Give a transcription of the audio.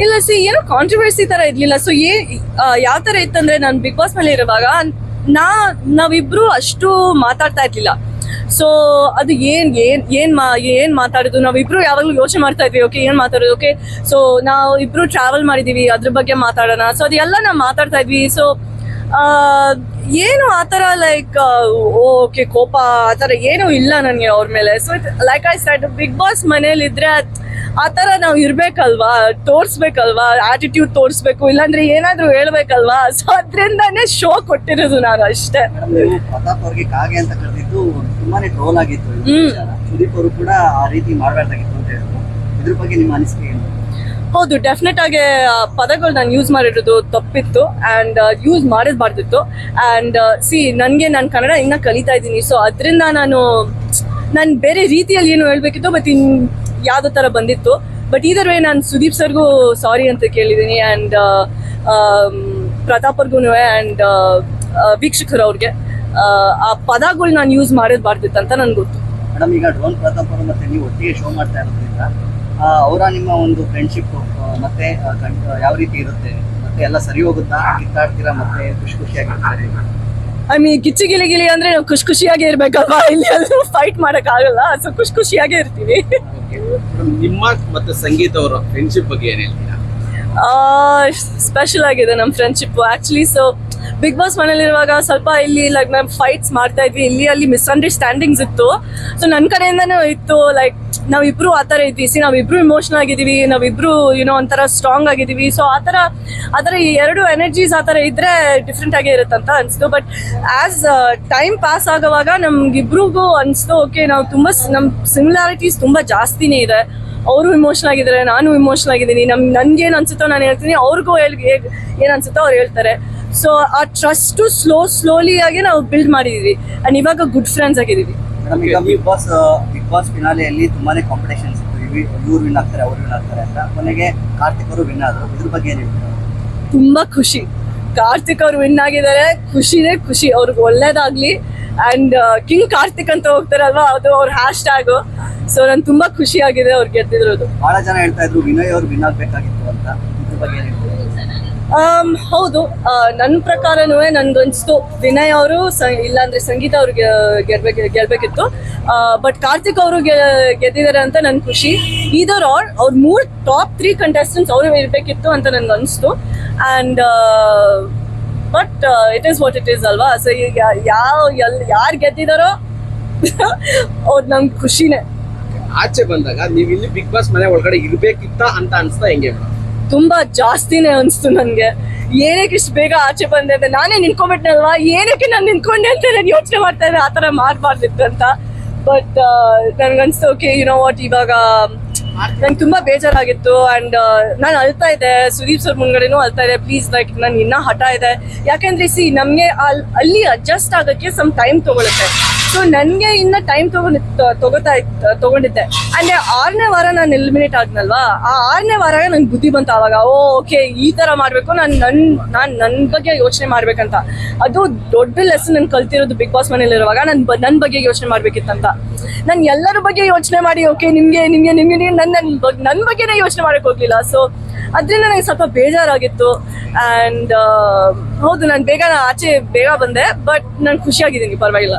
ಇಲ್ಲ ಸಿ ಏನೋ ಕಾಂಟ್ರವರ್ಸಿ ತರ ಇರ್ಲಿಲ್ಲ. ಸೊ ಏ ಯಾವ ತರ ಇತ್ತಂದ್ರೆ ನಾನು ಬಿಗ್ ಬಾಸ್ ಮೇಲೆ ಇರುವಾಗ ನಾ, ನಾವಿಬ್ರು ಅಷ್ಟು ಮಾತಾಡ್ತಾ ಇರ್ಲಿಲ್ಲ. ಸೊ ಅದು ಏನ್ ಏನ್ ಏನ್ ಮಾ, ಏನ್ ಮಾತಾಡೋದು? ನಾವಿಬ್ರು ಯಾವಾಗಲೂ ಯೋಚನೆ ಮಾಡ್ತಾ ಇದ್ವಿ ಓಕೆ ಏನ್ ಮಾತಾಡೋದು? ಓಕೆ ಸೊ ನಾವು ಇಬ್ರು ಟ್ರಾವೆಲ್ ಮಾಡಿದೀವಿ, ಅದ್ರ ಬಗ್ಗೆ ಮಾತಾಡೋಣ. ಸೊ ಅದೆಲ್ಲ ನಾವು ಮಾತಾಡ್ತಾ ಇದ್ವಿ. ಸೊ ಏನು ಆ ಥರ ಲೈಕ್ ಓಕೆ ಕೋಪ ಆ ಥರ ಏನೂ ಇಲ್ಲ ನನಗೆ ಅವ್ರ ಮೇಲೆ. So like I start Bigg Boss ಮನೇಲಿ ಇದ್ರೆ ಅದ್- ಆ ಥರ ನಾವು ಇರ್ಬೇಕಲ್ವಾ? ತೋರಿಸ್ಬೇಕಲ್ವಾ? ಆಟಿಟ್ಯೂಡ್ ತೋರಿಸ್ಬೇಕು ಇಲ್ಲಾಂದ್ರೆ ಏನಾದರೂ ಹೇಳ್ಬೇಕಲ್ವಾ? ಸೊ ಅದರಿಂದಾನೇ ಶೋ ಕೊಟ್ಟಿರೋದು ನಾನು ಅಷ್ಟೇ. ಪ್ರತಾಪ್ ಅವ್ರಿಗೆ ಕಾಗೆ ಅಂತ ಕರೆದಿದ್ದು ತುಂಬಾನೇ ಟ್ರೋಲ್ ಆಗಿತ್ತು. ಸುದೀಪ್ ಅವರು ಕೂಡ ಆ ರೀತಿ ಮಾಡಬಾರ್ದಾಗಿತ್ತು ಅಂತ ಹೇಳಿದ್ರು. ಇದ್ರ ಬಗ್ಗೆ ನಿಮ್ಮ ಅನಿಸಿಕೆ ಏನು? ಹೌದು ಡೆಫಿನೆಟ್ ಆಗಿ ಪದಗಳು ನಾನು ಯೂಸ್ ಮಾಡಿರೋದು ತಪ್ಪಿತ್ತು ಆ್ಯಂಡ್ ಯೂಸ್ ಮಾಡಿರಬಾರ್ದಿತ್ತು ಆ್ಯಂಡ್ ಸಿ ನನಗೆ ನಾನು ಕನ್ನಡ ಇನ್ನೂ ಕಲಿತಾ ಇದ್ದೀನಿ. ಸೊ ಅದರಿಂದ ನಾನು ನಾನು ಬೇರೆ ರೀತಿಯಲ್ಲಿ ಏನು ಹೇಳಬೇಕಿತ್ತು ಬಟ್ ಇನ್ ಯಾವುದೋ ಥರ ಬಂದಿತ್ತು. ಬಟ್ ಇದರ ವೇ ನಾನು ಸುದೀಪ್ ಸರ್ಗೂ ಸಾರಿ ಅಂತ ಕೇಳಿದ್ದೀನಿ ಆ್ಯಂಡ್ ಪ್ರತಾಪರ್ಗೂ ಆ್ಯಂಡ್ ವೀಕ್ಷಕರು ಅವ್ರಿಗೆ. ಆ ಪದಗಳು ನಾನು ಯೂಸ್ ಮಾಡಿರಬಾರ್ದಿತ್ತು ಅಂತ ನನಗೆ ಗೊತ್ತು. ಮೇಡಮ್ ಈಗ ಡ್ರೋನ್ ಪ್ರತಾಪ್ ಅವರು ಮತ್ತೆ ನೀವು ಒಟ್ಟಿಗೆ ಶೋ ಮಾಡ್ತಾ ಇರೋದ್ರಿಂದ ಅವರ ನಿಮ್ಮ ಒಂದು ಫ್ರೆಂಡ್ಶಿಪ್ ಮತ್ತೆ ಯಾವ ರೀತಿ ಇರುತ್ತೆ? ಮತ್ತೆ ಎಲ್ಲ ಸರಿ ಹೋಗುತ್ತಾ? ಕಿತ್ತಾಡ್ತೀರಾ? ಮತ್ತೆ ಖುಷಿ ಖುಷಿಯಾಗಿರ್ತಾರೆ? ಐ ಮೀನ್ ಕಿಚ್ಚು ಗಿಲಿ ಗಿಲಿ ಅಂದ್ರೆ ನಾವು ಖುಷಿ ಖುಷಿಯಾಗಿ ಇರ್ಬೇಕಲ್ವಾ? ಇಲ್ಲಿ ಎಲ್ಲರೂ ಫೈಟ್ ಮಾಡಕ್ ಆಗಲ್ಲ ಸೊ ಖುಷಿ ಖುಷಿಯಾಗೇ ಇರ್ತೀವಿ. ನಿಮ್ಮ ಮತ್ತೆ ಸಂಗೀತ ಅವರ ಫ್ರೆಂಡ್ಶಿಪ್ ಬಗ್ಗೆ ಏನ್ ಹೇಳ್ತೀರಾ? ಸ್ಪೆಷಲ್ ಆಗಿದೆ ನಮ್ಮ friendship actually so Bigg Boss ಮನೇಲಿರುವಾಗ ಸ್ವಲ್ಪ ಇಲ್ಲಿ ಲೈಕ್ ನಾವು ಫೈಟ್ಸ್ ಮಾಡ್ತಾ ಇದ್ವಿ. ಇಲ್ಲಿ ಅಲ್ಲಿ ಮಿಸ್ಅಂಡರ್ಸ್ಟ್ಯಾಂಡಿಂಗ್ಸ್ ಇತ್ತು. ಸೊ ನನ್ನ ಕಡೆಯಿಂದನೂ ಇತ್ತು ಲೈಕ್ ನಾವಿಬ್ರು ಆ ಥರ ಇದ್ವಿ. ಸಿ ನಾವಿಬ್ರು ಇಮೋಷನಲ್ ಆಗಿದ್ದೀವಿ, ನಾವಿಬ್ರು ಏನೋ ಒಂಥರ ಸ್ಟ್ರಾಂಗ್ ಆಗಿದ್ದೀವಿ. ಸೊ ಆ ಥರ ಆ ಥರ ಈ ಎರಡು ಎನರ್ಜೀಸ್ ಆ ಥರ ಇದ್ರೆ ಡಿಫ್ರೆಂಟ್ ಆಗೇ ಇರುತ್ತಂತ ಅನಿಸ್ತು. ಬಟ್ ಆ್ಯಸ್ ಟೈಮ್ ಪಾಸ್ ಆಗೋವಾಗ ನಮ್ಗಿಬ್ರಿಗೂ ಅನಿಸ್ತು ಓಕೆ ನಾವು ತುಂಬ ನಮ್ಮ ಸಿಮಿಲಾರಿಟೀಸ್ ತುಂಬ ಜಾಸ್ತಿನೇ ಇದೆ. ಅವರು ಇಮೋಷನ್ ಆಗಿದ್ದಾರೆ ನಾನು ಇಮೋಷನ್ ಆಗಿದ್ದೀನಿ ನಮ್ ನನ್ಗೇನು ಅನ್ಸುತ್ತೋ ನಾನು ಹೇಳ್ತೀನಿ ಅವ್ರಿಗೂ ಹೇಳಿ ಏನು ಅನ್ಸುತ್ತೋ ಅವ್ರು ಹೇಳ್ತಾರೆ. ಸೊ ಆ ಟ್ರಸ್ಟು ಸ್ಲೋ ಸ್ಲೋಲಿ ಆಗಿ ನಾವು ಬಿಲ್ಡ್ ಮಾಡಿದೀವಿ. ಅಂಡ್ ಇವಾಗ ಗುಡ್ ಫ್ರೆಂಡ್ಸ್ ಆಗಿದ್ದೀವಿ ಬಿಗ್ ಬಾಸ್ ಬಿಗ್ ಬಾಸ್ ಫಿನಾಲೆಯಲ್ಲಿ ತುಂಬಾನೇ ಕಾಂಪಿಟೇಷನ್ಸ್ ಇತ್ತು ಇವ್ರು ವಿನ್ ಆಗ್ತಾರೆ ಅವ್ರು ವಿನ್ ಆಗ್ತಾರೆ ಅಂತ. ಕೊನೆಗೆ ಕಾರ್ತಿಕ್ ಅವರು ವಿನ್ ಆದರು. ಇದ್ರ ಬಗ್ಗೆ ಏನು ಹೇಳ್ತೀರಾ? ತುಂಬಾ ಖುಷಿ. ಕಾರ್ತಿಕ್ ಅವ್ರು ವಿನ್ ಆಗಿದ್ದಾರೆ. ಖುಷಿನೇ ಖುಷಿ. ಅವ್ರಿಗೆ ಒಳ್ಳೇದಾಗ್ಲಿ. ಅಂಡ್ ಕಿಂಗ್ ಕಾರ್ತಿಕ್ ಅಂತ ಹೋಗ್ತಾರಲ್ವಾ ಅದು ಅವ್ರ ಹ್ಯಾಶ್ ಟ್ಯಾಗು ಸೊ ನನ್ ತುಂಬಾ ಖುಷಿ ಆಗಿದೆ ಅವ್ರು ಗೆದ್ದಿರೋದು. ಬಹಳ ಜನ ಹೇಳ್ತಾ ಇದ್ರು ವಿನಯ್ ಅವ್ರು ವಿನ್ ಆಗ್ಬೇಕಾಗಿತ್ತು ಅಂತ. ಇದ್ರ ಬಗ್ಗೆ ಏನು ಹೇಳ್ತೀರಾ? ಆಮ್, ಹೌದು. ನನ್ನ ಪ್ರಕಾರನೂ ನನ್ಗನ್ಸ್ತು ವಿನಯ್ ಅವರು ಇಲ್ಲಾಂದ್ರೆ ಸಂಗೀತ ಅವ್ರಿಗೆ ಗೆಲ್ಬೇಕು ಗೆಲ್ಬೇಕಿತ್ತು ಬಟ್ ಕಾರ್ತಿಕ್ ಅವರು ಗೆದ್ದಿದ್ದಾರೆ ಅಂತ ನನ್ ಖುಷಿ. ಇದರ್ ಆಲ್ ಅವ್ರ ಮೂರ್ ಟಾಪ್ ತ್ರೀ ಕಂಟೆಸ್ಟೆಂಟ್ಸ್ ಅವರು ಇರ್ಬೇಕಿತ್ತು ಅಂತ ನನ್ಗೆ ಅನಿಸ್ತು and but it is what it is ಅಲ್ವಾ? ಸೊ ಈಗ ಯಾವ ಎಲ್ ಯಾರು ಗೆದ್ದಿದಾರೋ ಅವ್ರು ನಮ್ಗೆ ಖುಷಿನೇ. ಆಚೆ ಬಂದಾಗ ನೀವು ಇಲ್ಲಿ ಬಿಗ್ ಬಾಸ್ ಮನೆ ಒಳಗಡೆ ಇರ್ಬೇಕಿತ್ತ ಅಂತ ಅನ್ಸ್ತಾ ಹೆಂಗೆ ತುಂಬಾ ಜಾಸ್ತಿನೇ ಅನ್ಸ್ತು ನನಗೆ ಏನಕ್ಕೆ ಇಷ್ಟು ಬೇಗ ಆಚೆ ಬಂದೆ ಅಂತ ನಾನೇ ನಿಂತ್ಕೊಂಡ್ಬಿಟ್ನಲ್ವಾ ಏನಕ್ಕೆ ನಾನು ನಿಂತ್ಕೊಂಡೆ ಅಂತ ನಾನು ಯೋಚನೆ ಮಾಡ್ತಾ ಇದ್ದೆ, ಆ ಥರ ಮಾಡಬಾರ್ದಿತ್ತು ಅಂತ. ಬಟ್ ನನ್ಗನ್ಸ್ತು ಓಕೆ ನೋ ವಾಟ್ ಇವಾಗ, ನಂಗೆ ತುಂಬಾ ಬೇಜಾರಾಗಿತ್ತು ಅಂಡ್ ನಾನು ಅಳ್ತಾ ಇದ್ದೆ, ಸುದೀಪ್ ಸರ್ ಮುಂದ್ಗಡೆನೂ ಅಳ್ತಾ ಇದೆ ಪ್ಲೀಸ್ ಲೈಕ್ ನಾನು ಇನ್ನೂ ಹಠ ಇದೆ. ಯಾಕಂದ್ರೆ ಸಿ ನಮಗೆ ಅಲ್ಲಿ ಅಡ್ಜಸ್ಟ್ ಆಗೋಕ್ಕೆ ಸಮ್ ಟೈಮ್ ತಗೊಳುತ್ತೆ. ಸೊ ನನಗೆ ಇನ್ನ ಟೈಮ್ ತಗೊಂಡ್ ತಗೋತಾ ಇತ್ತು ತಗೊಂಡಿದ್ದೆ. ಅಂದ್ರೆ ಆರನೇ ವಾರ ನಾನು ಎಲಿಮಿನೇಟ್ ಆದ್ನಲ್ವಾ? ಆ ಆರನೇ ವಾರ ನಂಗೆ ಬುದ್ಧಿ ಬಂತು ಆವಾಗ, ಓ ಓಕೆ ಈ ತರ ಮಾಡ್ಬೇಕು, ನಾನು ನನ್, ನಾನು ನನ್ನ ಬಗ್ಗೆ ಯೋಚನೆ ಮಾಡ್ಬೇಕಂತ. ಅದು ದೊಡ್ಡ ಲೆಸನ್ ನಾನು ಕಲ್ತಿರೋದು ಬಿಗ್ ಬಾಸ್ ಮನೇಲಿರುವಾಗ ನನ್ ನನ್ನ ಬಗ್ಗೆ ಯೋಚನೆ ಮಾಡ್ಬೇಕಿತ್ತಂತ. ನಾನು ಎಲ್ಲರ ಬಗ್ಗೆ ಯೋಚನೆ ಮಾಡಿ ಓಕೆ ನಿಮ್ಗೆ ನಿಮ್ಗೆ ನಿಮ್ಗೆ ನನ್ನ ನನ್ನ ಬಗ್ಗೆನೇ ಯೋಚನೆ ಮಾಡಕ್ ಹೋಗ್ಲಿಲ್ಲ. ಸೊ ಅದರಿಂದ ನನಗೆ ಸ್ವಲ್ಪ ಬೇಜಾರಾಗಿತ್ತು. ಆ್ಯಂಡ್ ಹೌದು, ನಾನು ಬೇಗ, ಆಚೆ ಬೇಗ ಬಂದೆ ಬಟ್ ನಾನು ಖುಷಿಯಾಗಿದ್ದೀನಿ, ಪರವಾಗಿಲ್ಲ.